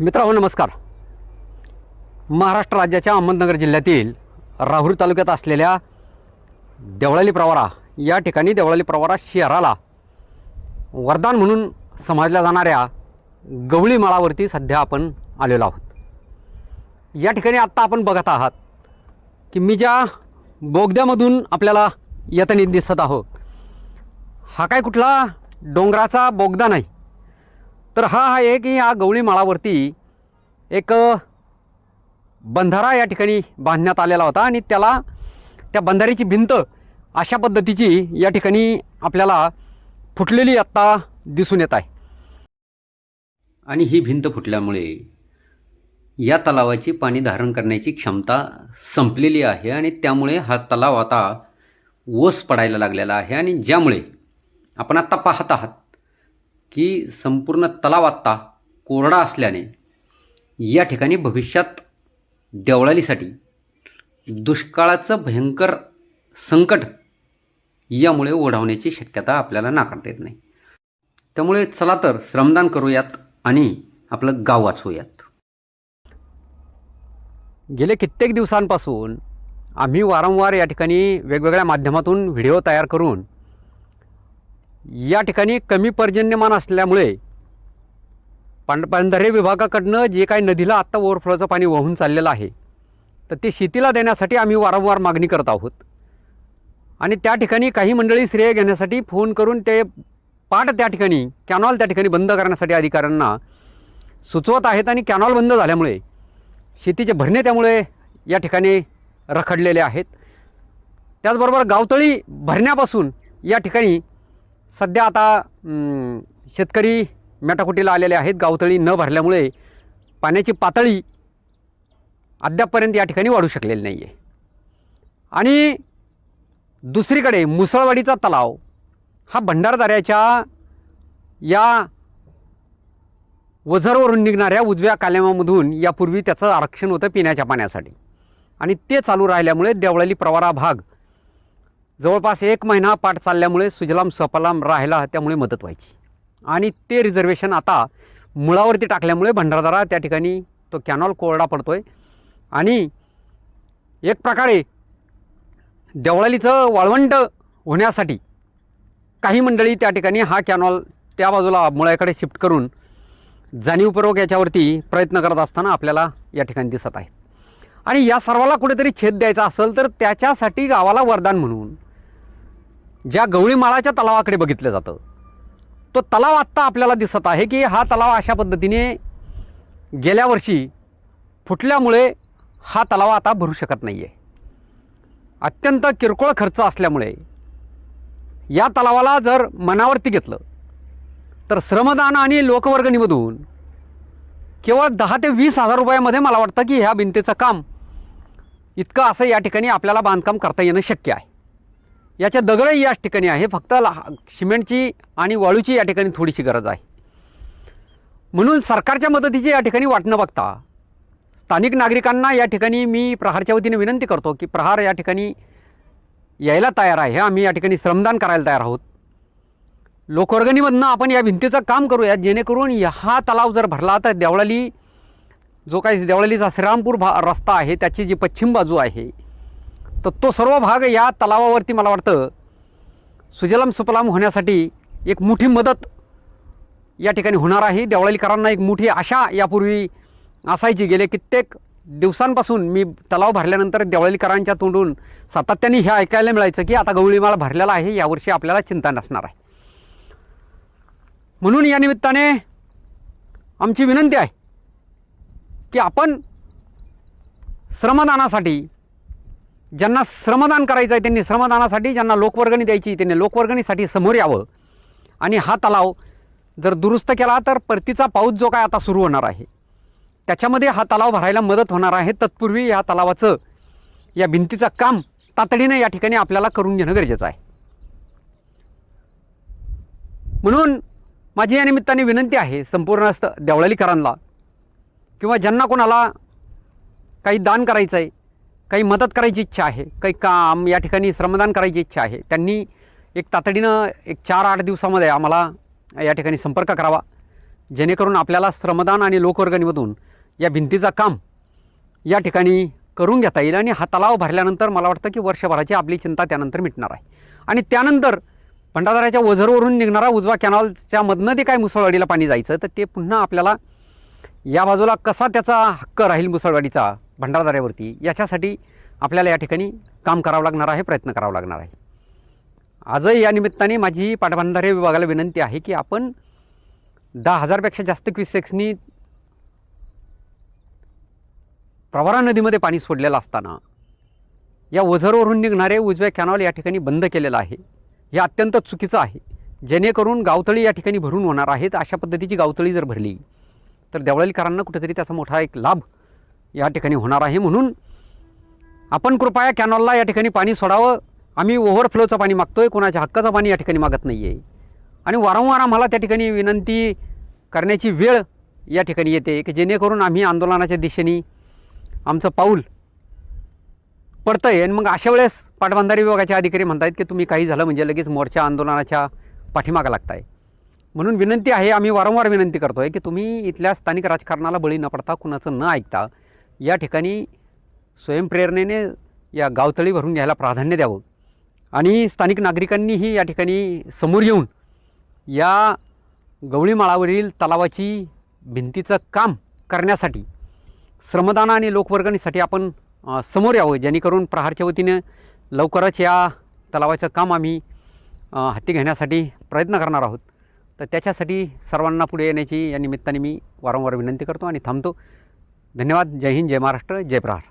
मित्रांनो नमस्कार. महाराष्ट्र राज्याच्या अहमदनगर जिल्ह्यातील राहुरी तालुक्यात असलेल्या देवळाली प्रवारा या ठिकाणी देवळाली प्रवारा शहराला वरदान म्हणून समजल्या जाणाऱ्या गवळी माळावरती सध्या आपण आलेलो आहोत. या ठिकाणी आत्ता आपण बघत आहात की मी ज्या बोगद्यामधून आपल्याला येताना दिसत आहोत हा काय कुठला डोंगराचा बोगदा नाही. तर हा आहे की या गवळी माळावरती एक बंधारा या ठिकाणी बांधण्यात आलेला होता आणि त्याला त्या बंधाऱ्याची भिंत अशा पद्धतीची या ठिकाणी आपल्याला फुटलेली आत्ता दिसून येत आहे. आणि ही भिंत फुटल्यामुळे या तलावाची पाणी धारण करण्याची क्षमता संपलेली आहे आणि त्यामुळे हा तलाव आता ओस पडायला लागलेला आहे आणि ज्यामुळे आपण आत्ता पाहत आहात की संपूर्ण तलाव आत्ता कोरडा असल्याने या ठिकाणी भविष्यात देवळालीसाठी दुष्काळाचं भयंकर संकट यामुळे ओढावण्याची शक्यता आपल्याला नाकारता येत नाही. त्यामुळे चला तर श्रमदान करूयात आणि आपलं गाव वाचवूयात. गेले कित्येक दिवसांपासून आम्ही वारंवार या ठिकाणी वेगवेगळ्या माध्यमातून व्हिडिओ तयार करून या ठिकाणी कमी पर्जन्यमान असल्यामुळे पांड पांढरे विभागाकडनं जे काही नदीला आत्ता ओव्हरफ्लोचं पाणी वाहून चाललेलं आहे तर ते शेतीला देण्यासाठी आम्ही वारंवार मागणी करत आहोत. आणि त्या ठिकाणी काही मंडळी श्रेय घेण्यासाठी फोन करून ते पाट त्या ठिकाणी कॅनॉल त्या ठिकाणी बंद करण्यासाठी अधिकाऱ्यांना सुचवत आहेत आणि कॅनॉल बंद झाल्यामुळे शेतीचे भरणे त्यामुळे या ठिकाणी रखडलेले आहेत. त्याचबरोबर गावतळी भरण्यापासून या ठिकाणी सध्या आता शेतकरी मेटाकुटीला आलेले आहेत. गावतळी न भरल्यामुळे पाण्याची पातळी अद्यापपर्यंत या ठिकाणी वाढू शकलेली नाही आहे आणि दुसरीकडे मुसळवाडीचा तलाव हा भंडारदाऱ्याच्या या वझरवरून निघणाऱ्या उजव्या कालव्यामधून यापूर्वी त्याचं आरक्षण होतं पिण्याच्या पाण्यासाठी. आणि ते चालू राहिल्यामुळे देवळाली प्रवारा भाग जवळपास एक महिना पाठ चालल्यामुळे सुजलाम सफलाम राहायला त्यामुळे मदत व्हायची. आणि ते रिझर्वेशन आता मुळावरती टाकल्यामुळे भंडारदारा त्या ठिकाणी तो कॅनॉल कोरडा पडतो आहे आणि एक प्रकारे देवळालीचं वाळवंट होण्यासाठी काही मंडळी त्या ठिकाणी हा कॅनॉल त्या बाजूला मुळाकडे शिफ्ट करून जाणीवपूर्वक याच्यावरती प्रयत्न करत असताना आपल्याला या ठिकाणी दिसत आहेत. आणि या सर्वाला कुठेतरी छेद द्यायचा असेल तर त्याच्यासाठी गावाला वरदान म्हणून ज्या गवळीमाळाच्या तलावाकडे बघितलं जातं. तो तलाव आत्ता आपल्याला दिसत आहे की हा तलाव अशा पद्धतीने गेल्या वर्षी फुटल्यामुळे हा तलाव आता भरू शकत नाही आहे अत्यंत किरकोळ खर्च असल्यामुळे या तलावाला जर मनावरती घेतलं तर श्रमदान आणि लोकवर्गणीमधून केवळ दहा ते वीस हजार रुपयामध्ये मला वाटतं की ह्या भिंतीचं काम इतकं असं या ठिकाणी आपल्याला बांधकाम करता येणं शक्य आहे. याच्या दगडही याच ठिकाणी आहे. फक्त ला- सिमेंटची आणि वाळूची या ठिकाणी थोडीशी गरज आहे. म्हणून सरकारच्या मदतीची या ठिकाणी वाटणं बघता. स्थानिक नागरिकांना या ठिकाणी मी प्रहारच्या वतीने विनंती करतो की प्रहार या ठिकाणी यायला तयार आहे. आम्ही या ठिकाणी श्रमदान करायला तयार आहोत. लोकवर्गणीमधनं आपण या भिंतीचं काम करूया. जेणेकरून हा तलाव जर भरला तर देवळाली जो काही देवळालीचा श्रीरामपूर भा रस्ता आहे त्याची जी पश्चिम बाजू आहे तर तो सर्व भाग या तलावावरती मला वाटतं सुजलाम सुपलाम होण्यासाठी एक मोठी मदत या ठिकाणी होणार आहे. देवळालीकरांना एक मोठी आशा यापूर्वी असायची. गेले कित्येक दिवसांपासून मी तलाव भरल्यानंतर देवळालीकरांच्या तोंडून सातत्याने हे ऐकायला मिळायचं की आता गवळीमाळा भरलेला आहे. यावर्षी आपल्याला चिंता नसणार आहे. म्हणून या निमित्ताने आमची विनंती आहे की आपण श्रमदानासाठी ज्यांना श्रमदान करायचं आहे त्यांनी श्रमदानासाठी ज्यांना लोकवर्गणी द्यायची त्यांनी लोकवर्गणीसाठी समोर यावं. आणि हा तलाव जर दुरुस्त केला तर परतीचा पाऊस जो काय आता सुरू होणार आहे त्याच्यामध्ये हा तलाव भरायला मदत होणार आहे. तत्पूर्वी या तलावाचं या भिंतीचं काम तातडीनं या ठिकाणी आपल्याला करून घेणं गरजेचं आहे. म्हणून माझी या निमित्ताने विनंती आहे संपूर्ण देवळालीकरांना किंवा ज्यांना कोणाला काही दान करायचं आहे काही मदत करायची इच्छा आहे काही काम या ठिकाणी श्रमदान करायची इच्छा आहे त्यांनी एक तातडीनं एक चार आठ दिवसामध्ये आम्हाला या ठिकाणी संपर्क करावा जेणेकरून आपल्याला श्रमदान आणि लोकवर्गणीमधून या भिंतीचं काम या ठिकाणी करून घेता येईल आणि हा तलाव भरल्यानंतर मला वाटतं की वर्षभराची आपली चिंता त्यानंतर मिटणार आहे. आणि त्यानंतर भंडाराच्या ओझरवरून निघणारा उजवा कॅनॉलच्या मधनं ते काय मुसळवाडीला पाणी जायचं तर ते पुन्हा आपल्याला या बाजूला कसा त्याचा हक्क राहील मुसळवाडीचा भंडारदाऱ्यावरती याच्यासाठी आपल्याला या ठिकाणी काम करावं लागणार आहे प्रयत्न करावा लागणार आहे. आजही या निमित्ताने माझी पाटबंधारे विभागाला विनंती आहे की आपण दहा हजारपेक्षा जास्त क्विसेक्सनी प्रवरा नदीमध्ये पाणी सोडलेलं असताना या ओझरवरून निघणारे उजव्या कॅनॉल या ठिकाणी बंद केलेलं आहे. हे अत्यंत चुकीचं आहे. जेणेकरून गावतळी या ठिकाणी भरून होणार आहेत. अशा पद्धतीची गावतळी जर भरली तर देवळालीकरांना कुठेतरी त्याचा मोठा एक लाभ या ठिकाणी होणार आहे म्हणून आपण कृपया कॅनॉलला या ठिकाणी पाणी सोडावं. आम्ही ओव्हरफ्लोचं पाणी मागतो आहे कोणाच्या हक्काचं पाणी या ठिकाणी मागत नाही आहे आणि वारंवार आम्हाला त्या ठिकाणी विनंती करण्याची वेळ या ठिकाणी येते की जेणेकरून आम्ही आंदोलनाच्या दिशेने आमचं पाऊल पडतं आहे आणि मग अशा वेळेस पाटबंधारे विभागाचे अधिकारी म्हणतायत की तुम्ही काही झालं म्हणजे लगेच मोर्चा आंदोलनाच्या पाठीमागं लागताय. म्हणून विनंती आहे आम्ही वारंवार विनंती करतो आहे की तुम्ही इथल्या स्थानिक राजकारणाला बळी न पडता कुणाचं न ऐकता या ठिकाणी स्वयंप्रेरणेने या गावतळी भरून घ्यायला प्राधान्य द्यावं. आणि स्थानिक नागरिकांनीही या ठिकाणी समोर येऊन या गवळीमाळावरील तलावाची भिंतीचं काम करण्यासाठी श्रमदान आणि लोकवर्गणीसाठी आपण समोर यावं जेणेकरून प्रहारच्या वतीनं लवकरच या तलावाचं काम आम्ही हाती घेण्यासाठी प्रयत्न करणार आहोत. तर त्याच्यासाठी सर्वांना पुढे येण्याची या निमित्ताने मी वारंवार विनंती करतो आणि थांबतो. धन्यवाद. जय हिंद जय महाराष्ट्र जय प्रहार.